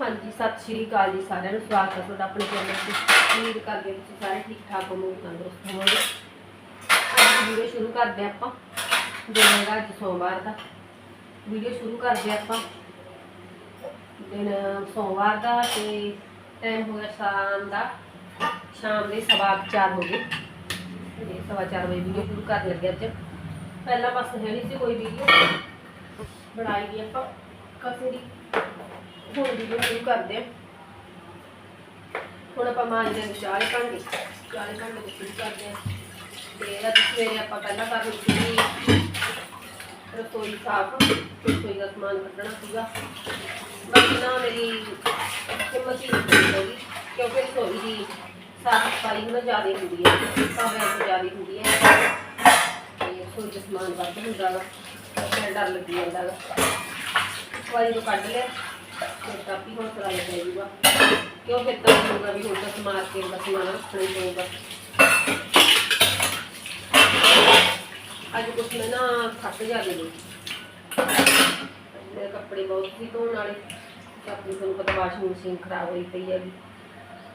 ਹਾਂਜੀ, ਸਤਿ ਸ਼੍ਰੀ ਅਕਾਲ ਜੀ ਸਾਰਿਆਂ ਨੂੰ। ਸਵਾਗਤ ਹੈ ਤੁਹਾਡਾ ਆਪਣੇ ਚੈਨਲ ਤੇ। ਉਮੀਦ ਕਰਦੇ ਹਾਂ ਤੁਸੀਂ ਸਾਰੇ ਠੀਕ ਠਾਕ ਹੋਵੋਗੇ, ਤੰਦਰੁਸਤ ਹੋਵੋਗੇ। ਅੱਜ ਵੀਡੀਓ ਸ਼ੁਰੂ ਕਰਦੇ ਹਾਂ ਆਪਾਂ। ਦਿਨ ਹੈਗਾ ਅੱਜ ਸੋਮਵਾਰ ਦਾ। ਵੀਡੀਓ ਸ਼ੁਰੂ ਕਰਦੇ ਹਾਂ ਆਪਾਂ। ਦਿਨ ਸੋਮਵਾਰ ਦਾ ਤੇ ਟਾਈਮ ਹੋ ਗਿਆ ਸ਼ਾਮ ਦਾ। ਸ਼ਾਮ ਦੇ ਸਵਾ ਕੁ ਚਾਰ ਹੋ ਗਏ। ਤੇ ਸਵਾ ਚਾਰ ਵਜੇ ਵੀਡੀਓ ਸ਼ੁਰੂ ਕਰਨ ਲੱਗੇ ਅੱਜ। ਪਹਿਲਾਂ ਬਸ ਹੈ ਨਹੀਂ ਸੀ ਕੋਈ ਵੀਡੀਓ ਬਣਾਈ ਦੀ ਆਪਾਂ। ਕਸੇ ਦੀ ਹੁਣ ਵੀਡੀਓ ਸ਼ੁਰੂ ਕਰਦੇ ਹਾਂ। ਹੁਣ ਆਪਾਂ ਮਾਂਜਦੇ ਹਾਂ ਚਾਲੇ ਭਾਂਡੇ ਚਾਲੇ ਭਾਂਡੇ ਨੂੰ ਸ਼ੁਰੂ ਕਰਦੇ ਹਾਂ। ਤੇ ਅੱਜ ਸਵੇਰੇ ਆਪਾਂ ਪਹਿਲਾਂ ਕਰ ਲਈ ਰਸੋਈ ਸਾਫ਼, ਰਸੋਈ ਦਾ ਸਮਾਨ ਕੱਢਣਾ ਸੀਗਾ। ਬਾਕੀ ਨਾ ਮੇਰੀ ਹਿੰਮਤ ਹੀ ਨਹੀਂ ਹੋਈ ਕਿਉਂਕਿ ਰਸੋਈ ਦੀ ਸਾਫ਼ ਸਫ਼ਾਈ ਨਾ ਜ਼ਿਆਦਾ ਹੁੰਦੀ ਹੈ, ਭਾਵੇਂ ਤੋਂ ਜ਼ਿਆਦਾ ਹੁੰਦੀ ਹੈ। ਤੇ ਰਸੋਈ ਦਾ ਸਮਾਨ ਵੱਧ ਹੁੰਦਾ ਵਾ ਡਰ ਲੱਗੀ ਜਾਂਦਾ ਗਾ ਵਾਰੀ ਨੂੰ ਕੱਢ ਲਿਆ। ਤੇ ਕਾਪੀ ਹੁਣ ਕਰਾਈ ਪੈ ਜੂਗਾ ਕਿਉਂ ਫਿਰ ਤਾਂ ਹੋਊਗਾ ਵੀ ਹੁਣ ਤਾਂ ਸਮਾਰ ਕੇ ਬਸ ਸਮਾਨ ਰੱਖਣਾ ਹੀ ਪਊਗਾ। ਅੱਜ ਕੁਛ ਮੈਂ ਨਾ ਥੱਕ ਜਾਂਦੀ ਨੇ ਮੇਰੇ ਕੱਪੜੇ ਬਹੁਤ ਸੀ ਧੋਣ ਵਾਲੇ। ਆਪਣੀ ਤੁਹਾਨੂੰ ਪਤਾ ਵਾਸ਼ਿੰਗ ਮਸ਼ੀਨ ਖਰਾਬ ਹੋਈ ਪਈ ਹੈਗੀ।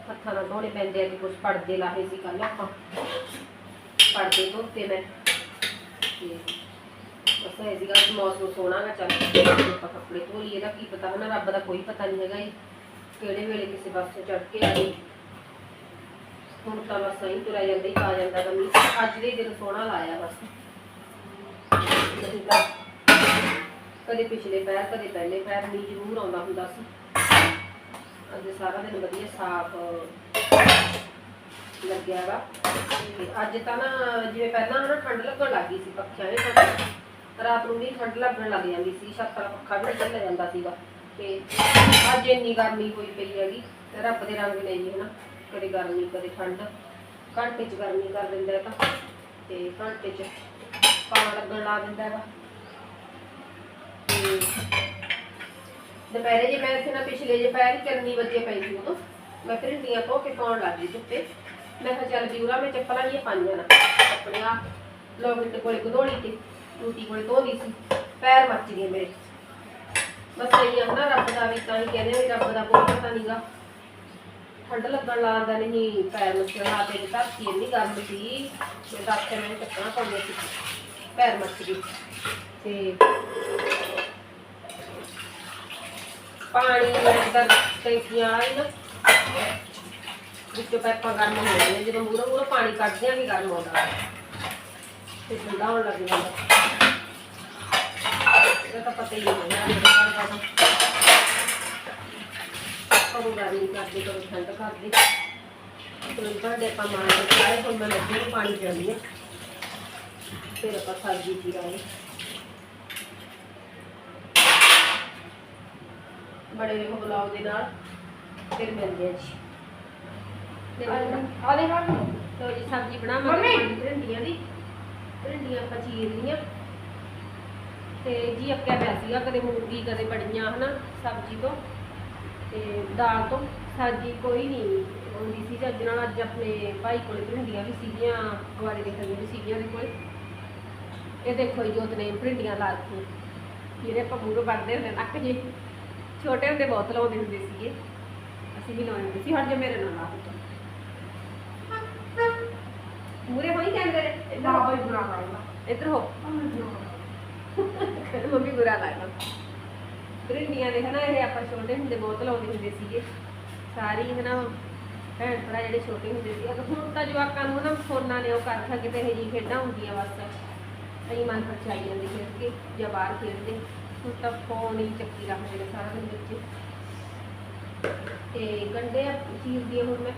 ਹੱਥਾਂ ਨਾਲ ਧੋਣੇ ਪੈਂਦੇ ਆ ਕਿ ਕੁਛ ਪੜਦੇ ਲਾਹੇ ਸੀ ਕੱਲ ਆਪਾਂ। ਪੜਦੇ ਧੋਤੇ ਮੈਂ। ਤੇ ਬਸ ਇਹ ਸੀਗਾ ਕਿ ਮੌਸਮ ਸੋਹਣਾ ਨਾ ਚੱਲ ਆਪਾਂ ਕੱਪੜੇ ਧੋ ਲਈਏ ਦਾ ਕੀ ਪਤਾ ਹਨਾ ਰੱਬ ਦਾ ਕੋਈ ਪਤਾ ਨਹੀਂ ਹੈਗਾ ਇਹ, ਕਿਹੜੇ ਵੇਲੇ ਕਿਸੇ ਪਾਸੇ ਚੜ ਕੇ ਆ ਹੁਣ ਤਾਂ ਬਸ ਸਹੀ ਤੁਰਿਆ ਜਾਂਦਾ, ਹੀ ਆ ਜਾਂਦਾ ਗਾ ਮੀਂਹ ਅੱਜ ਦੇ ਦਿਨ ਸੋਹਣਾ ਲਾਇਆ ਬਸ। ਨਹੀਂ ਤਾਂ ਕਦੇ ਪਿਛਲੇ ਪੈਰ, ਕਦੇ ਪਹਿਲੇ ਪੈਰ, ਮੀਂਹ ਜ਼ਰੂਰ ਆਉਂਦਾ ਹੁੰਦਾ ਸੀ। ਅੱਜ ਸਾਰਾ ਦਿਨ ਵਧੀਆ ਸਾਫ਼ ਲੱਗਿਆ ਵਾ। ਅੱਜ ਤਾਂ ਨਾ, ਜਿਵੇਂ ਪਹਿਲਾਂ ਨਾ ਠੰਡ ਲੱਗਣ ਲੱਗ ਗਈ ਸੀ, ਪੱਖਿਆਂ ਦੇ ਤਾਂ ਰਾਤ ਨੂੰ ਵੀ ਠੰਡ ਲੱਗਣ ਲੱਗ ਜਾਂਦੀ ਸੀ, ਛੱਤ ਵਾਲਾ ਪੱਖਾ ਵੀ ਨਹੀਂ ਜਾਂਦਾ ਸੀਗਾ ਤੇ ਅੱਜ ਇੰਨੀ ਗਰਮੀ ਹੋਈ ਪਈ ਹੈਗੀ ਤੇ ਰੱਬ ਦੇ ਰੰਗ ਨੇ ਜੀ ਹਨਾ, ਕਦੇ ਗਰਮੀ, ਕਦੇ ਠੰਡ। ਘੰਟੇ 'ਚ ਗਰਮੀ ਕਰ ਦਿੰਦਾ ਹੈ ਤਾਂ, ਤੇ ਘੰਟੇ 'ਚ ਪਾਣ ਲੱਗਣ ਲਾ ਦਿੰਦਾ ਹੈਗਾ ਤੇ। ਦੁਪਹਿਰੇ ਜੇ ਮੈਂ ਇੱਥੇ ਨਾ ਪਿਛਲੇ ਜੇ ਪੈਰ ਚੰਨੀ ਵਜੇ ਪਈ ਸੀ ਉਦੋਂ, ਮੈਂ ਭਿੰਡੀਆਂ ਧੋ ਕੇ ਪਾਉਣ ਲੱਗ ਗਈ ਧੁੱਪੇ ਮੈਂ ਕਿਹਾ ਚੱਲ ਜੂਰਾ ਮੈਂ ਚੱਪਲਾਂ ਹੀ ਪਾਈਆਂ ਨਾ, ਆਪਣੇ ਆ ਲੋਗਿੰਟ ਕੋਲੇ ਗਦੋੜੀ ਤੇ। ਟੂਟੀ ਕੋਲੇ ਧੋ ਸੀ, ਪੈਰ ਮੱਚ ਗਏ ਮੇਰੇ। ਬਸ ਇਹੀ ਆ ਨਾ, ਰੱਬ ਦਾ ਵੀ ਤਾਂ ਹੀ ਕਹਿੰਦੇ ਵੀ ਰੱਬ ਦਾ ਕੋਈ ਪਤਾ ਨਹੀਂਗਾ ਠੰਡ ਲੱਗਣ ਲੱਗਦਾ ਨਹੀਂ ਪੈਰ ਮੱਛਰ ਲਾ ਤੇ ਧਰਤੀ ਇੰਨੀ ਗਰਮ ਸੀ ਤੇ ਡਾਕਟਰ ਨੇ ਚੱਕਣਾ ਪਾਉਂਦੇ ਸੀ, ਪੈਰ ਮੱਚ ਗਏ। ਤੇ ਪਾਣੀ ਦਾ ਟੈਂਕੀਆਂ ਆਈ ਨਾ, ਵਿੱਚੋਂ ਪੈਪਾਂ ਗਰਮ ਹੋ ਜਾਂਦੀਆਂ, ਜਦੋਂ ਮੂਰੋਂ ਮੂਰੋਂ ਪਾਣੀ ਕੱਢਦੇ ਆ ਵੀ ਗਰਮ ਆਉਂਦਾ। ਤੇ ਠੰਡਾ ਹੋਣ ਲੱਗ ਜਾਂਦਾ। ਤਾਂ ਪਤਾ ਹੀ ਨਹੀਂ ਹੈ ਕਦੋਂ ਗਰਮੀ ਕਰਦੇ ਕਦੋਂ ਠੰਡ ਕਰਦੇ ਤੇ ਭਾਂਡੇ ਆਪਾਂ ਮਾਰਦੇ ਸਾਰੇ ਹੁਣ ਮੈਂ। ਲੱਗੀ ਨੂੰ ਪਾਣੀ ਪਿਆਉਂਦੀ ਆ ਫਿਰ ਆਪਾਂ ਸਬਜ਼ੀ ਚੀਰਾਂਗੇ ਬੜੇ ਵੇਖੋ ਬੁਲਾਓ ਦੇ ਨਾਲ ਫਿਰ ਮਿਲਦੇ ਆ ਜੀ ਆ ਦੇ ਲਓ ਜੀ ਸਬਜ਼ੀ ਬਣਾਵਾਂਗੇ ਭਿੰਡੀਆਂ ਦੀ। ਭਿੰਡੀਆਂ ਆਪਾਂ ਚੀਰ ਲਈਆਂ ਤੇ ਜੀ ਅੱਕਿਆ ਪਿਆ ਸੀਗਾ ਕਦੇ ਮੂੰਗੀ ਕਦੇ ਬੜੀਆਂ ਹਨਾ ਸਬਜ਼ੀ ਤੋਂ। ਤੇ ਦਾਲ ਤੋਂ। ਸਬਜ਼ੀ ਕੋਈ ਨਹੀਂ ਹੁੰਦੀ ਸੀ ਅੱਜ ਨਾਲ ਅੱਜ ਆਪਣੇ ਭਾਈ ਕੋਲੇ ਭਿੰਡੀਆਂ ਵੀ ਸੀਗੀਆਂ ਗੁਆਰੇ ਦੇ ਖੰਡੇ ਵੀ ਸੀਗੀਆਂ ਉਹਦੇ ਕੋਲ। ਇਹ ਦੇਖੋ ਜੀ ਜੋਤ ਨੇ ਭਿੰਡੀਆਂ ਲਾ ਦਿੱਤੀਆਂ। ਜਿਹੜੇ ਆਪਾਂ ਮੂਰੋਂ ਵੱਢਦੇ ਹੁੰਦੇ ਨੱਕ ਜੇ। ਛੋਟੇ ਹੁੰਦੇ ਬਹੁਤ ਲਾਉਂਦੇ ਹੁੰਦੇ ਸੀਗੇ। ਅਸੀਂ ਵੀ ਲਾਉਂਦੇ ਹੁੰਦੇ ਸੀ ਹੁਣ ਜੇ ਮੇਰੇ ਨਾਲ ਲਾ ਦਿੱਤਾ। ਮੂਰੇ ਹੋਈ ਕਹਿੰਦੇ ਨੇ? ਬਈ ਬੁਰਾ ਲੱਗਦਾ ਇੱਧਰ ਹੋ। ਮੰਮੀ ਬੁਰਾ ਲੱਗਦਾ। ਭਿੰਡੀਆਂ ਦੇ ਹਨਾ ਇਹ ਆਪਾਂ ਛੋਟੇ ਹੁੰਦੇ ਬਹੁਤ ਲਾਉਂਦੇ ਹੁੰਦੇ ਸੀਗੇ। ਸਾਰੀ ਹਨਾ ਭੈਣ ਭਰਾ ਜਿਹੜੇ ਛੋਟੇ ਹੁੰਦੇ ਸੀ। ਅਗਰ ਹੁਣ ਤਾਂ ਜਵਾਕਾਂ ਨੂੰ ਨਾ ਫੋਨਾਂ ਨੇ ਉਹ ਕਰ ਰੱਖਿਆ ਕਿਤੇ ਇਹ ਜੀ ਖੇਡਾਂ ਹੁੰਦੀਆਂ ਬਸ। ਅਸੀਂ ਮਨ ਪਰਚਾਈ ਜਾਂਦੇ ਖੇਡ ਕੇ ਜਾਂ ਬਾਹਰ ਖੇਡਦੇ। ਹੁਣ ਤਾਂ ਫੋਨ ਹੀ ਚੱਕੀ ਰੱਖਦੇ ਨੇ ਸਾਰਾ ਦਿਨ ਬੱਚੇ ਤੇ ਗੰਡੇ ਚੀਰਦੀ ਹਾਂ ਹੁਣ ਮੈਂ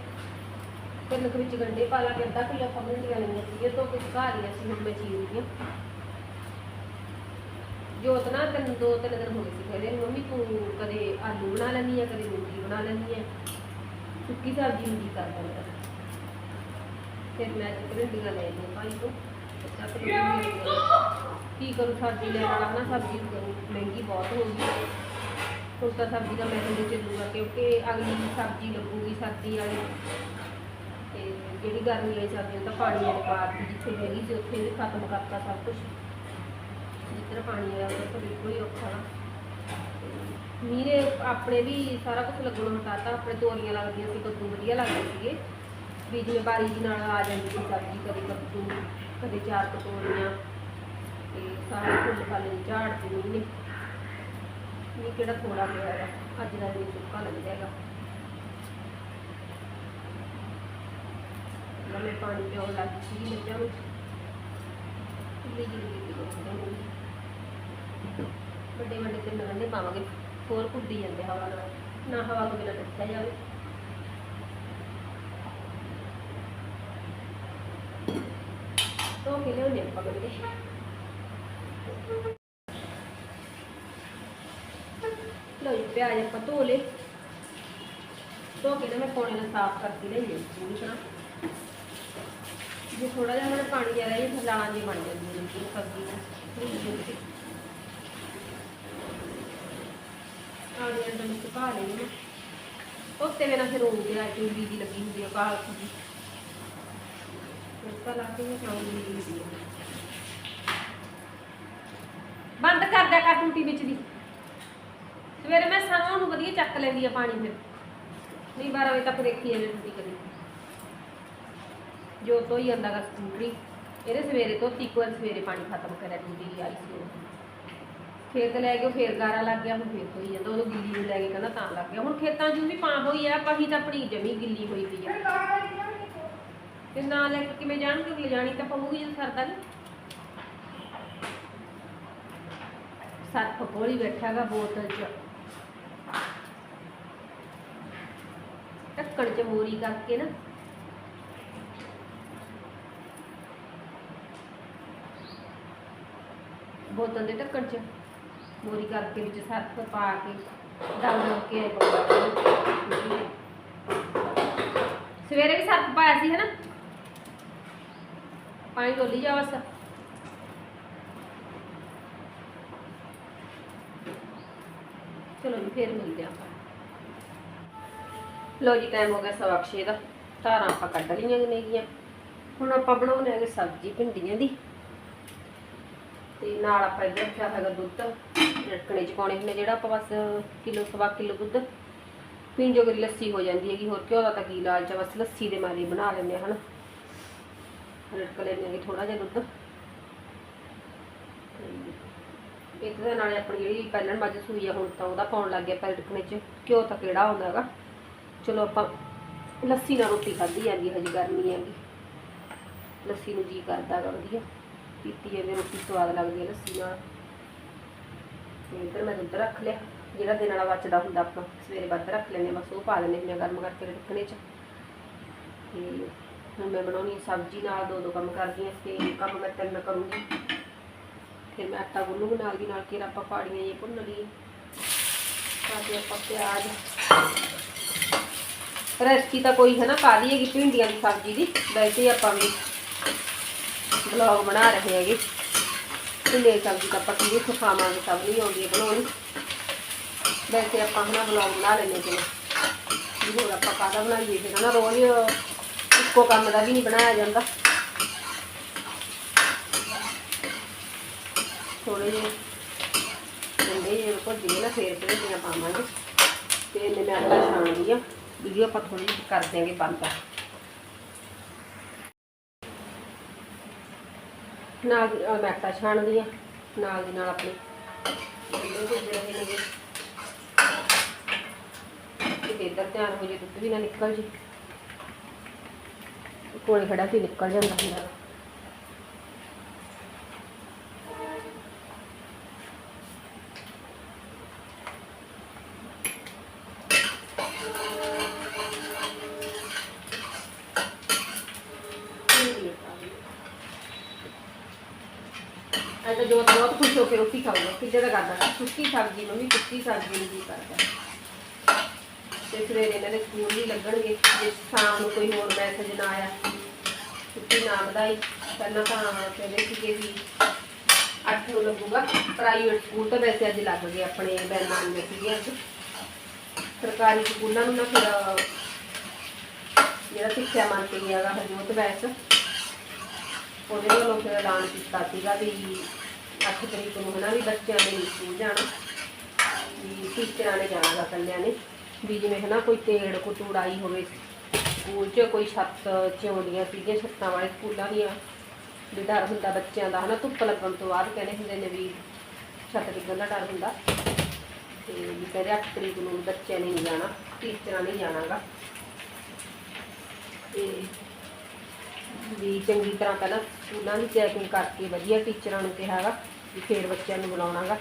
ਕਿੰਨੇ ਕੁ ਵਿੱਚ ਗੰਡੇ ਪਾ ਲਾ ਕੇ ਅੱਧਾ ਕਿਲੋ ਆਪਾਂ ਭਿੰਡੀਆਂ ਲਈਆਂ ਸੀਗੀਆਂ ਤੋਂ ਕੁਝ ਘਰ ਹੀ ਅਸੀਂ ਹੁਣ ਮੈਂ ਚੀਰਦੀ ਹਾਂ ਜੋਤ ਨਾ ਤਿੰਨ ਦੋ ਤਿੰਨ ਦਿਨ ਹੋ ਗਏ ਸੀ ਕਹਿੰਦੇ ਮੰਮੀ ਤੂੰ ਕਦੇ ਆਲੂ ਬਣਾ ਲੈਂਦੀ ਆ, ਕਦੇ ਮੂੰਗੀ ਬਣਾ ਲੈਂਦੀ ਆ? ਸੁੱਕੀ ਸਬਜ਼ੀ ਨੂੰ ਕੀ ਕਰ ਦਿੰਦਾ ਫਿਰ ਮੈਂ ਤੇ ਲੈ ਲਈਆਂ ਭਾਈ ਤੋਂ। ਅੱਛਾ, ਫਿਰ ਕੀ ਕਰੂ, ਸਬਜ਼ੀ ਲੈਣ ਵਾਲਾ ਨਾ ਸਬਜ਼ੀ ਮਹਿੰਗੀ ਬਹੁਤ ਹੋ ਗਈ। ਹੁਣ ਤਾਂ ਸਬਜ਼ੀ ਦਾ ਮੈਂ ਕਹਿੰਦੀ ਚੱਲੂਗਾ ਕਿਉਂਕਿ ਅਗਲੀ ਸਬਜ਼ੀ ਲੱਗੂਗੀ ਸਰਦੀ ਵਾਲੀ। ਤੇ ਜਿਹੜੀ ਗਰਮੀ ਵਾਲੀ ਸਬਜ਼ੀ, ਉਹ ਤਾਂ ਪਾਣੀ ਵਾਲੇ ਬਾਅਦ ਜਿੱਥੇ ਹੈਗੀ ਸੀ, ਉੱਥੇ ਵੀ ਖਤਮ ਕਰਤਾ ਸਭ ਕੁਝ ਜਿੱਧਰ ਪਾਣੀ ਆਇਆ ਉਹ ਤਾਂ ਬਿਲਕੁਲ ਹੀ ਔਖਾ ਨਾ ਮੀਰੇ ਆਪਣੇ ਵੀ ਸਾਰਾ ਕੁਝ ਲੱਗਣੋਂ ਹਟਾਤਾ, ਆਪਣੇ ਤੋਰੀਆਂ ਲੱਗਦੀਆਂ ਸੀ, ਕੱਦੂ ਵਧੀਆ ਲੱਗਦੇ ਸੀਗੇ। ਵੀ ਜਿਵੇਂ ਬਾਰੀ ਜੀ ਨਾਲ ਆ ਜਾਂਦੀ ਸੀ ਸਬਜ਼ੀ, ਕਦੇ ਕੱਦੂ, ਕਦੇ ਚਾਰ ਕਟੋਰੀਆਂ, ਤੇ ਸਾਰੇ ਫੁੱਲ ਫਲ ਝਾੜ ਤੇ ਮੀਨੇ ਇਹ ਕਿਹੜਾ ਥੋੜਾ ਪਿਆ ਹੈ ਅੱਜ ਦਾ ਦਿਨ ਸੁੱਕਾ ਲੱਗ ਜਾਏਗਾ ਲੰਮੇ ਪਾਣੀ ਪਿਓ ਲੱਗ ਜੀ ਮੱਝਾਂ ਨੂੰ ਕਿੰਨੀ ਜ਼ਿੰਦਗੀ ਦੀ ਵੱਡੇ ਵੱਡੇ ਤਿੰਨ ਗੰਢੇ ਪਾਵਾਂਗੇ, ਹੋਰ ਕੁੱਦੀ ਜਾਂਦੇ ਹਵਾ ਨਾਲ। ਨਾ ਹਵਾ ਤੋਂ ਬਿਨਾਂ ਰੱਖਿਆ ਜਾਵੇ। ਤੋਂ ਕਿ ਲਿਆਉਂਦੇ ਆਪਾਂ ਗੰਢੇ। ਲੋ ਜੀ, ਪਿਆਜ਼ ਆਪਾਂ ਧੋ ਲਏ। ਧੋ ਕੇ ਨਾ ਮੈਂ ਕੋਣੇ ਨਾਲ ਸਾਫ਼ ਕਰਕੇ ਲਈ ਹੈ ਪੂਰੀ ਤਰ੍ਹਾਂ। ਜੇ ਥੋੜਾ ਜਿਹਾ ਹੁਣ ਪਾਣੀ ਆ ਹੀ ਫਿਰ ਲਾਲਾਂ ਜੀ ਬਣ ਜਾਂਦੀ ਹੈ ਸਬਜ਼ੀ ਨੂੰ। ਆ ਗਿਆ ਤਾਂ ਸੁਕਾ ਲਈ ਨਾ ਉੱਤੇ ਮੇਰਾ ਫਿਰ ਹੋ ਗਿਆ ਚੂਲੀ ਦੀ ਲੱਗੀ ਹੁੰਦੀ ਆ ਕਾਲ ਦੀ ਉਸ ਲਾ ਕੇ ਮੈਂ ਖਾਉਂ ਦੀ ਬੰਦ ਕਰ ਦਿਆ ਕਰ ਟੂਟੀ ਵਿੱਚ ਦੀ। ਸਵੇਰੇ ਮੈਂ ਸਾਹਾਂ ਨੂੰ ਵਧੀਆ ਚੱਕ ਲੈਂਦੀ ਆ ਪਾਣੀ ਫਿਰ। ਨਹੀਂ 12 ਵਜੇ ਤੱਕ ਦੇਖੀ ਜਾਂਦੇ ਟੂਟੀ ਕਰੀ ਜੋ ਤੋਂ ਹੀ ਜਾਂਦਾ ਗਾ ਸਕੂਟਰੀ। ਇਹਦੇ ਸਵੇਰੇ ਤੋਂ ਇੱਕ ਸਵੇਰੇ ਪਾਣੀ ਖਤਮ ਕਰਿਆ, ਟੂਟੀ ਆਈ ਸੀ ਖੇਤ ਲੈ ਕੇ ਫੇਰ ਗਾਰਾ ਲੱਗ ਗਿਆ, ਹੁਣ ਫੇਰ ਹੋਈ ਜਾਂਦਾ ਉਦੋਂ ਗਿੱਲੀ ਨੂੰ ਲੈ ਕੇ ਕਹਿੰਦਾ ਤਾਂ ਲੱਗ ਗਿਆ। ਹੁਣ ਖੇਤਾਂ 'ਚ ਵੀ ਪਾ ਹੋਈ ਆ ਪਹੀ ਤਾਂ ਆਪਣੀ ਜਮੀ ਗਿੱਲੀ ਹੋਈ ਪਈ ਆ। ਤੇ ਨਾ ਲੈ ਕੇ ਕਿਵੇਂ ਜਾਣਗੇ ਲੈ ਜਾਣੀ ਤਾਂ ਪਊਗੀ ਜਦ ਸਰਦਾ ਨਹੀਂ ਸਰਫ ਕੋਲੀ ਬੈਠਾਗਾ ਬੋਤਲ 'ਚ। ਢੱਕਣ 'ਚ ਮੋਰੀ ਕਰਕੇ ਨਾ। ਬੋਤਲ ਦੇ ਢੱਕਣ 'ਚ। ਮੋਰੀ ਕਰਕੇ ਵਿੱਚ ਸਰਫ ਪਾ ਕੇ ਡਲ ਡਲ ਕੇ ਪਾਉਂਦਾ ਸਵੇਰੇ ਵੀ ਸਰਫ ਪਾਇਆ ਸੀ, ਹਨਾ? ਪਾਣੀ ਡੋਲੀ ਜਾ ਬਸ। ਚਲੋ ਜੀ, ਫੇਰ ਮਿਲਦੇ ਆਪਾਂ। ਲੋ ਜੀ ਟਾਈਮ ਹੋ ਗਿਆ ਸਵਾ ਛੇ ਦਾ। ਧਾਰਾਂ ਆਪਾਂ ਕੱਢ ਲਈਆਂ ਨੇਗੀਆਂ ਹੁਣ ਆਪਾਂ ਬਣਾਉਣੇ ਹੈਗੇ ਸਬਜ਼ੀ ਭਿੰਡੀਆਂ ਦੀ। ਤੇ ਨਾਲ ਆਪਾਂ ਇੱਧਰ ਰੱਖਿਆ ਹੈਗਾ ਦੁੱਧ ਰੜਕਣੇ ਚ ਪਾਉਣੇ ਹੁੰਦੇ ਜਿਹੜਾ ਆਪਾਂ ਬਸ ਕਿਲੋ, ਸਵਾ ਕਿਲੋ ਦੁੱਧ। ਪੀਣ ਜੋਗੀ ਲੱਸੀ ਹੋ ਜਾਂਦੀ ਹੈਗੀ, ਹੋਰ ਘਿਓ ਦਾ ਤਾਂ ਕੀ ਲਾਲਚ ਆ, ਬਸ ਲੱਸੀ ਦੇ ਮਾਰੇ ਬਣਾ ਲੈਂਦੇ ਹਾਂ ਹਨਾ। ਰੜਕ ਲੈਂਦੇ ਹੈਗੇ ਥੋੜਾ ਜਿਹਾ ਦੁੱਧ। ਤੇ ਇੱਕ ਦੇ ਨਾਲੇ ਆਪਣੀ ਜਿਹੜੀ ਪਹਿਲਾਂ ਮੱਝ ਸੂਈ ਆ, ਹੁਣ ਤਾਂ ਉਹਦਾ ਪਾਉਣ ਲੱਗ ਗਿਆ ਆਪਾਂ ਰੜਕਣੇ ਚ, ਘਿਓ ਤਾਂ ਕਿਹੜਾ ਹੁੰਦਾ ਹੈਗਾ। ਚਲੋ ਆਪਾਂ ਲੱਸੀ ਨਾਲ ਰੋਟੀ ਖਾਧੀ ਜਾਂਦੀ ਹਜੇ ਗਰਮੀ ਹੈਗੀ। ਲੱਸੀ ਨੂੰ ਜੀ ਕਰਦਾ ਹੈਗਾ ਵਧੀਆ। ਪੀਤੀ ਜਾਂਦੀ ਰੋਟੀ ਸਵਾਦ ਲੱਗਦੀ ਹੈ ਲੱਸੀ ਨਾਲ ਤੇ ਇੱਧਰ ਮੈਂ ਦੁੱਧ ਰੱਖ ਲਿਆ ਜਿਹੜਾ ਦਿਨ ਵਾਲਾ ਬਚਦਾ ਹੁੰਦਾ ਆਪਾਂ ਸਵੇਰੇ ਵੱਧ ਰੱਖ ਲੈਂਦੇ ਹਾਂ, ਬਸ ਉਹ ਪਾ ਦਿੰਦੇ ਹਾਂ ਗਰਮ ਕਰਕੇ ਰੱਖਣੇ ਚ। ਤੇ ਹੁਣ ਮੈਂ ਬਣਾਉਣੀ ਸਬਜ਼ੀ ਨਾਲ ਦੋ ਦੋ ਕੰਮ ਕਰਦੀ ਹਾਂ ਤੇ ਕੰਮ ਮੈਂ ਤਿੰਨ ਕਰੂੰਗੀ। ਫਿਰ ਮੈਂ ਆਟਾ ਗੁੰਨੂਗੀ ਨਾਲ ਦੀ ਨਾਲ ਕੇ ਆਪਾਂ ਪਾੜੀਆਂ ਇਹ ਭੁੰਨ ਲਈ ਤਾਂ ਆਪਾਂ ਪਿਆਜ਼। ਰੈਸਪੀ ਤਾਂ ਕੋਈ ਹੈ ਨਾ ਕਾਹਦੀ ਹੈਗੀ ਭਿੰਡੀਆਂ ਦੀ ਸਬਜ਼ੀ ਦੀ ਵੈਸੇ ਆਪਾਂ ਵੀ। ਬਲੌਗ ਬਣਾ ਰਹੇ ਹੈਗੇ। ਭਿੰਡੀਆਂ ਸਬਜ਼ੀ ਤਾਂ ਆਪਾਂ ਕਿਵੇਂ ਸਿਖਾਵਾਂਗੇ ਸਭ ਨਹੀਂ ਆਉਂਦੀ ਹੈ ਬਣਾਉਣੀ। ਵੈਸੇ ਆਪਾਂ ਹਨਾ ਬਲੌਗ ਬਣਾ ਲੈਂਦੇ ਚਲੋ ਵੀ ਹੋਰ ਆਪਾਂ ਕਾਹਦਾ ਬਣਾਈਏ? ਫਿਰ ਹਨਾ ਰੋਜ਼ ਇੱਕੋ ਕੰਮ ਦਾ ਵੀ ਨਹੀਂ ਬਣਾਇਆ ਜਾਂਦਾ। ਥੋੜੇ ਜਿਹੇ ਗੰਡੇ ਜਿਹੇ ਭੁੱਜੀਏ ਨਾ, ਫੇਰ ਭੇਜੀਆਂ ਪਾਵਾਂਗੇ। ਤੇ ਇਹਨੇ ਮੈਂ ਆਟਾ ਛਾਣਦੀ ਆ। ਵੀਡੀਓ ਆਪਾਂ ਥੋੜੀ ਜਿਹੀ ਕਰ ਦਿਆਂਗੇ ਬੰਦ ਨਾਲ ਦੀ ਨਾਲ ਮੈਂ ਆਟਾ ਛਾਣਦੀ ਆ, ਨਾਲ ਦੀ ਨਾਲ ਆਪਣੇ। ਤੇ ਇੱਧਰ ਧਿਆਨ ਹੋ ਜੇ ਦੁੱਧ ਵੀ ਨਾ ਨਿਕਲ ਜੇ। ਕੋਲੇ ਖੜਾ ਕੇ ਨਿਕਲ ਜਾਂਦਾ ਹੁੰਦਾ ਤਾਂ ਜੋ ਬਹੁਤ ਖੁਸ਼ ਹੋ ਕੇ ਰੋਟੀ ਖਾਊਗਾ ਕਿੱਦਾਂ ਦਾ ਕਰਦਾ ਸੁੱਕੀ ਸਬਜ਼ੀ, ਮੰਮੀ ਸੁੱਕੀ ਸਬਜ਼ੀ ਨੂੰ ਕਰਦਾ। ਤੇ ਸਵੇਰੇ ਇਹਨਾਂ ਦੇ ਸਕੂਲ ਵੀ ਲੱਗਣਗੇ, ਜੇ ਸ਼ਾਮ ਨੂੰ ਕੋਈ ਹੋਰ ਮੈਸੇਜ ਨਾ ਆਇਆ। ਛੁੱਟੀ ਨਾ ਵਧਾਈ, ਪਹਿਲਾਂ ਤਾਂ ਕਹਿੰਦੇ ਸੀਗੇ ਵੀ 8 ਨੂੰ ਲੱਗੂਗਾ ਪ੍ਰਾਈਵੇਟ ਸਕੂਲ ਤਾਂ ਵੈਸੇ ਅੱਜ ਲੱਗ ਗਏ ਆਪਣੇ ਬੈਨਾਂ ਦੇ ਸੀਗੇ ਅੱਜ। ਸਰਕਾਰੀ ਸਕੂਲਾਂ ਨੂੰ ਨਾ ਫਿਰ, ਜਿਹੜਾ ਸਿੱਖਿਆ ਮੰਤਰੀ ਹੈਗਾ ਹਰਜੋਤ ਬੈਸ, ਉਹਦੇ ਵੱਲੋਂ ਫਿਰ ਐਲਾਨ ਕੀਤਾ ਸੀਗਾ ਵੀ 8 ਤਰੀਕ ਨੂੰ ਹਨਾ ਵੀ ਬੱਚਿਆਂ ਨੇ ਸਕੂਲ ਜਾਣਾ। ਵੀ ਟੀਚਰਾਂ ਨੇ ਜਾਣਾ ਗਾ ਕੱਲਿਆਂ ਨੇ। ਵੀ ਜਿਵੇਂ ਹੈ ਨਾ ਕੋਈ ਤੇੜ ਕੋ ਤੁੜਾਈ ਹੋਵੇ, ਸਕੂਲ 'ਚ ਕੋਈ ਛੱਤ ਚਿਉਂਦੀਆਂ ਸੀਗੀਆਂ, ਛੱਤਾਂ ਵਾਲੇ ਸਕੂਲਾਂ ਦੀਆਂ। ਵੀ ਡਰ ਹੁੰਦਾ ਬੱਚਿਆਂ ਦਾ ਹਨਾ, ਧੁੱਪ ਲੱਗਣ ਤੋਂ ਬਾਅਦ ਕਹਿੰਦੇ ਹੁੰਦੇ ਨੇ ਵੀ ਛੱਤ ਡਿੱਗਣ ਦਾ ਡਰ ਹੁੰਦਾ। ਤੇ ਵੀ ਕਹਿੰਦੇ 8 ਤਰੀਕ ਨੂੰ ਬੱਚਿਆਂ ਨੇ ਨਹੀਂ ਜਾਣਾ ਟੀਚਰਾਂ ਨੇ ਜਾਣਾਗਾ ਤੇ ਵੀ ਚੰਗੀ ਤਰ੍ਹਾਂ ਪਹਿਲਾਂ ਸਕੂਲਾਂ ਦੀ ਚੈਕਿੰਗ ਕਰਕੇ ਵਧੀਆ ਟੀਚਰਾਂ ਨੂੰ ਕਿਹਾਗਾ ਵੀ ਫੇਰ ਬੱਚਿਆਂ ਨੂੰ ਬੁਲਾਉਣਾਗਾ।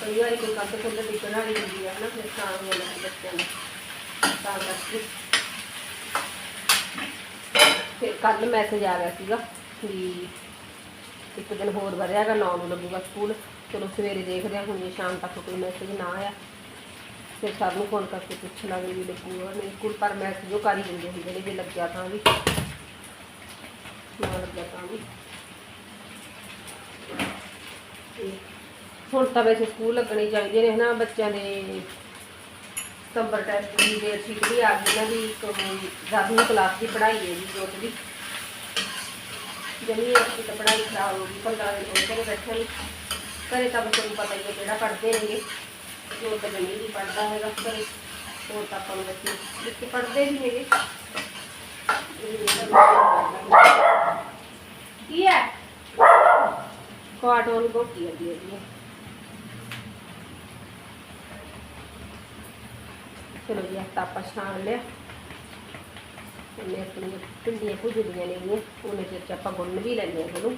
ਕਈ ਵਾਰੀ ਕੋਈ ਕੰਧ ਕੁੰਧ ਡਿੱਗਣ ਵਾਲੀ ਹੁੰਦੀ ਹੈ ਨਾ, ਫਿਰ ਤਾਂ ਹੋ ਜਾਂਦਾ ਬੱਚਿਆਂ ਨੂੰ। ਤਾਂ ਕਰਕੇ। ਫਿਰ ਕੱਲ ਮੈਸੇਜ ਆ ਗਿਆ ਸੀਗਾ ਵੀ ਇੱਕ ਦਿਨ ਹੋਰ ਵਧਿਆਗਾ 9 ਨੂੰ ਲੱਗੂਗਾ ਸਕੂਲ। ਚਲੋ ਸਵੇਰੇ ਦੇਖਦੇ ਹਾਂ, ਹੁਣ ਸ਼ਾਮ ਤੱਕ ਕੋਈ ਮੈਸੇਜ ਨਾ ਆਇਆ। ਫਿਰ ਸਭ ਨੂੰ ਫੋਨ ਕਰਕੇ ਪੁੱਛ ਲਾਂਗੇ ਵੀ ਲੱਗੂਗਾ ਨਹੀਂ, ਸਕੂਲ ਪਰ ਮੈਸੇਜ ਉਹ ਕਰ ਹੀ ਦਿੰਦੇ ਹੁੰਦੇ ਨੇ, ਜੇ ਲੱਗਿਆ ਤਾਂ ਵੀ। ਨਾ ਲੱਗਿਆ ਤਾਂ ਵੀ। ਹੁਣ ਤਾਂ ਵੈਸੇ ਸਕੂਲ ਲੱਗਣੇ ਚਾਹੀਦੇ ਨੇ ਹਨਾ, ਬੱਚਿਆਂ ਦੇ। ਸਤੰਬਰ ਟੈਸਟ ਦੀ ਡੇਟ ਸ਼ੀਟ ਵੀ ਆ ਗਈ ਨਾ ਵੀ ਇੱਕ 10ਵੀਂ ਕਲਾਸ ਦੀ ਪੜ੍ਹਾਈ ਹੈ ਜੀ, ਜੋਤ ਦੀ। ਜਮੀ ਆਪਣੀ ਤਾਂ ਪੜ੍ਹਾਈ ਖਰਾਬ ਹੋ ਗਈ, ਪੰਦਰਾਂ ਦਿਨ ਹੋ ਗਏ ਬੈਠੇ ਨੇ। ਘਰੇ ਤਾਂ ਬੱਚੇ ਨੂੰ ਪਤਾ ਹੀ ਹੈ ਕਿਹੜਾ ਪੜ੍ਹਦੇ ਨੇਗੇ। ਜੋ ਤਾਂ ਜਮੀ ਨਹੀਂ ਪੜ੍ਹਦਾ ਹੈਗਾ ਘਰੇ। ਹੋਰ ਤਾਂ ਆਪਾਂ ਨੂੰ ਬੱਚੇ ਜਿੱਥੇ ਪੜ੍ਹਦੇ ਵੀ ਨੇਗੇ। ਕੀ ਹੈ? ਕਾਟੋਨ ਗੋਟੀ ਹੈ ਚਲੋ ਜੀ, ਆਟਾ ਆਪਾਂ ਛਾਣ ਲਿਆ। ਉਹਨੇ ਆਪਣੀਆਂ ਪਿੰਡੀਆਂ ਭੁੱਜਦੀਆਂ ਨੇਗੀਆਂ ਉਹਨੇ ਚਿਰ ਆਪਾਂ ਗੁੰਨ ਵੀ ਲੈਂਦੇ ਹਾਂ ਇਹਨੂੰ।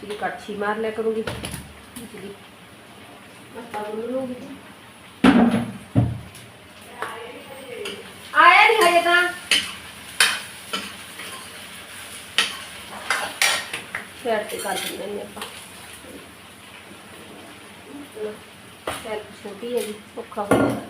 ਜਿਹੜੀ ਕੜਛੀ ਮਾਰ ਲਿਆ ਕਰੂੰਗੀ। ਜਿਹੜੀ ਆਟਾ ਗੁੰਨ ਲੂੰਗੀ ਆਇਆ ਨਹੀਂ ਹਜੇ ਤਾਂ। ਫੇਰ ਤੇ ਕਰ ਦਿੰਦੇ ਨੇ ਆਪਾਂ। ਸੈਲ ਛੋਟੀ ਹੈ ਜੀ, ਔਖਾ ਹੋ ਜਾਂਦਾ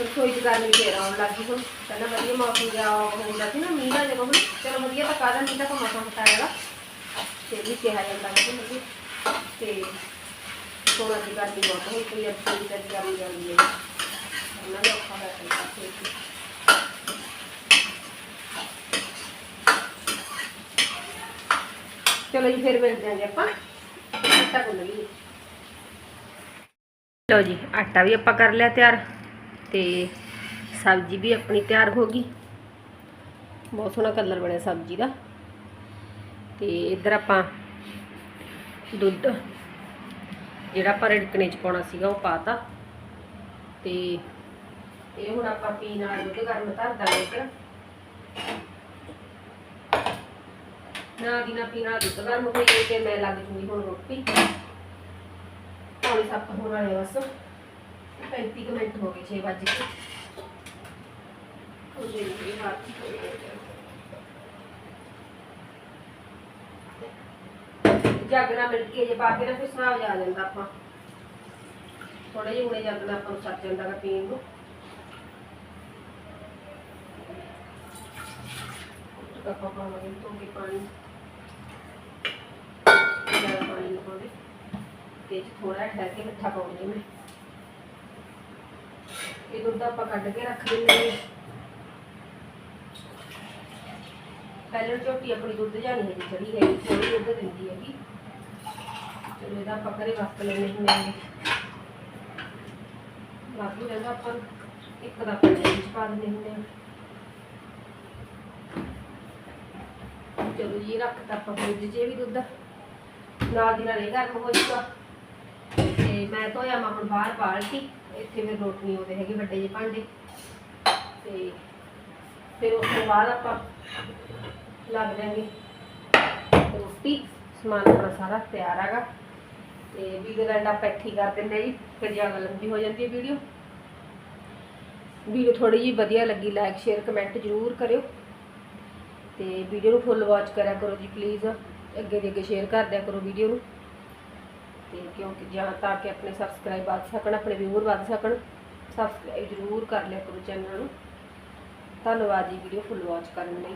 ਰਸੋਈ ਦੀ ਗਰਮੀ ਫੇਰ ਆਉਣ ਲੱਗ ਗਈ ਹੁਣ। ਪਹਿਲਾਂ ਵਧੀਆ ਮੌਸਮ ਜਿਹਾ ਹੁੰਦਾ ਸੀ ਨਾ, ਮੀਂਹ ਦਾ ਜਦੋਂ ਹੁਣ। ਚਲੋ ਵਧੀਆ ਤਾਂ ਕਾਹਦਾ ਮੀਂਹ ਦਾ ਤਾਂ ਮੌਸਮ ਹਟਾਏਗਾ ਤੇ ਵੀ ਕਿਹਾ ਜਾਂਦਾ ਹੈ ਕਿ ਤੇ ਸੋਨਾ ਦੀ ਗਰਮੀ ਬਹੁਤ ਹੋਈ ਪਈ ਹੈ ਰਸੋਈ ਦੀ ਜਾਂਦੀ ਹੈ। ਉਹਨਾਂ ਦਾ ਔਖਾ ਹੋਇਆ ਪਿਆ ਕਾਫੀ ਚਲੋ ਜੀ, ਫਿਰ ਮਿਲ ਜਾਂਗੇ ਆਪਾਂ। ਆਟਾ ਗੁੰਨ ਲਈਏ। ਲਓ ਜੀ, ਆਟਾ ਵੀ ਆਪਾਂ ਕਰ ਲਿਆ ਤਿਆਰ ਤੇ ਸਬਜ਼ੀ ਵੀ ਆਪਣੀ ਤਿਆਰ ਹੋ ਗਈ। ਬਹੁਤ ਸੋਹਣਾ ਕਲਰ ਬਣਿਆ ਸਬਜ਼ੀ ਦਾ। ਤੇ ਇੱਧਰ ਆਪਾਂ ਦੁੱਧ, ਜਿਹੜਾ ਆਪਾਂ ਰਿੜਕਣੇ ਚ ਪਾਉਣਾ ਸੀਗਾ ਉਹ ਪਾਤਾ। ਤੇ ਇਹ ਹੁਣ ਆਪਾਂ ਪੀਣ ਵਾਲਾ ਦੁੱਧ ਗਰਮ ਧਰ ਦਾਂਗੇ ਇੱਧਰ ਨਾ ਦੀ ਨਾ ਪੀਣ ਦੁੱਧ ਗਰਮ ਹੋ ਜਾਏ ਤੇ ਮੈਂ ਲੱਗ ਜੂਗੀ ਹੁਣ ਰੋਟੀ। ਪੌਣੇ ਸੱਤ ਹੋਣ ਵਾਲੇ ਬਸ। 35 ਕੁ ਮਿੰਟ ਹੋ ਗਏ 6 ਵਜੇ ਕੇ ਉਹ ਜੇ ਵੀ ਰਾਤ ਹੋ ਗਈ ਨਾਲ ਮਿਲ ਕੇ ਜੇ ਪਾ ਕੇ ਨਾ ਫਿਰ ਸਾਹ ਜਾ ਜਾਂਦਾ ਆਪਾਂ। ਥੋੜੇ ਜਿਹੇ ਹੁਣੇ ਜਾਗਣਾ ਆਪਾਂ ਨੂੰ ਸੱਚ ਜਾਂਦਾ ਗਾ ਪੀਣ ਨੂੰ। ਕੱਪਾ ਪਾਵਾਂਗੇ ਤੋਂ ਪਾਣੀ। ਜ਼ਿਆਦਾ ਪਾਣੀ ਨਹੀਂ ਪਾਉਂਦੇ। ਤੇ ਥੋੜਾ ਠਹਿਰ ਕੇ ਮਿੱਠਾ ਪਾਉਂਦੀ ਮੈਂ। ਇਹ ਦੁੱਧ ਆਪਾਂ ਕੱਢ ਕੇ ਰੱਖ ਦਿੰਦੇ ਹਾਂ। ਪਹਿਲਾਂ ਝੋਟੀ ਆਪਣੀ ਦੁੱਧ ਜਾਣੀ ਹੈ ਜਿਹੜੀ ਹੈਗੀ ਥੋੜੀ ਦੁੱਧ ਦਿੰਦੀ ਹੈਗੀ। ਚਲੋ ਇਹਦਾ ਆਪਾਂ ਘਰੇ ਵਰਤ ਲੈਣੇ ਹੁੰਦੇ ਹਾਂ ਵਾਧੂ ਰਹਿੰਦਾ ਆਪਾਂ ਇੱਕ ਦਾ ਪਾਣੀ ਵਿੱਚ ਪਾ ਦਿੰਦੇ ਹੁੰਦੇ ਹਾਂ। ਚਲੋ ਜੀ ਰੱਖਤਾ ਆਪਾਂ ਫਰਿੱਜ 'ਚ ਇਹ ਵੀ ਦੁੱਧ। ਨਾਲ ਦੀ ਨਾਲ ਇਹ ਗਰਮ ਹੋ ਜਾਊਗਾ। ਤੇ ਮੈਂ ਧੋਇਆ ਮੈਂ ਹੁਣ ਬਾਹਰ ਬਾਲਟੀ। ਇੱਥੇ ਫਿਰ ਰੋਟੀ ਨਹੀਂ ਆਉਂਦੇ ਹੈਗੇ ਵੱਡੇ ਜਿਹੇ ਭਾਂਡੇ। ਤੇ ਫਿਰ ਉਸ ਤੋਂ ਬਾਅਦ ਆਪਾਂ ਲੱਗ ਜਾਵਾਂਗੇ ਰੋਟੀ। ਸਮਾਨ ਆਪਣਾ ਸਾਰਾ ਤਿਆਰ ਹੈਗਾ। ਤੇ ਵੀਡੀਓ ਦਾ ਐਂਡ ਆਪਾਂ ਇੱਥੇ ਕਰ ਦਿੰਦੇ ਜੀ, ਫਿਰ ਜ਼ਿਆਦਾ ਲੰਬੀ ਹੋ ਜਾਂਦੀ ਹੈ ਵੀਡੀਓ। ਵੀਡੀਓ ਥੋੜੀ ਜਿਹੀ ਵਧੀਆ ਲੱਗੀ ਲਾਈਕ ਸ਼ੇਅਰ ਕਮੈਂਟ ਜ਼ਰੂਰ ਕਰਿਓ। ਤੇ ਵੀਡੀਓ ਨੂੰ ਫੁੱਲ ਵਾਚ ਕਰਿਆ ਕਰੋ ਜੀ ਪਲੀਜ਼ ਅੱਗੇ ਦੇ ਅੱਗੇ ਸ਼ੇਅਰ ਕਰ ਦਿਆ ਕਰੋ ਵੀਡੀਓ ਨੂੰ। ਤੇ ਕਿਉਂਕਿ ਜਾਂ ਤਾਂ ਕਿ ਆਪਣੇ ਸਬਸਕ੍ਰਾਈਬ ਵੱਧ ਸਕਣ, ਆਪਣੇ ਵਿਊਅਰ ਵੱਧ ਸਕਣ ਸਬਸਕ੍ਰਾਈਬ ਜ਼ਰੂਰ ਕਰ ਲਿਆ ਕਰੋ ਚੈਨਲ ਨੂੰ। ਧੰਨਵਾਦ ਜੀ, ਵੀਡੀਓ ਫੁੱਲ ਵਾਚ ਕਰਨ ਲਈ।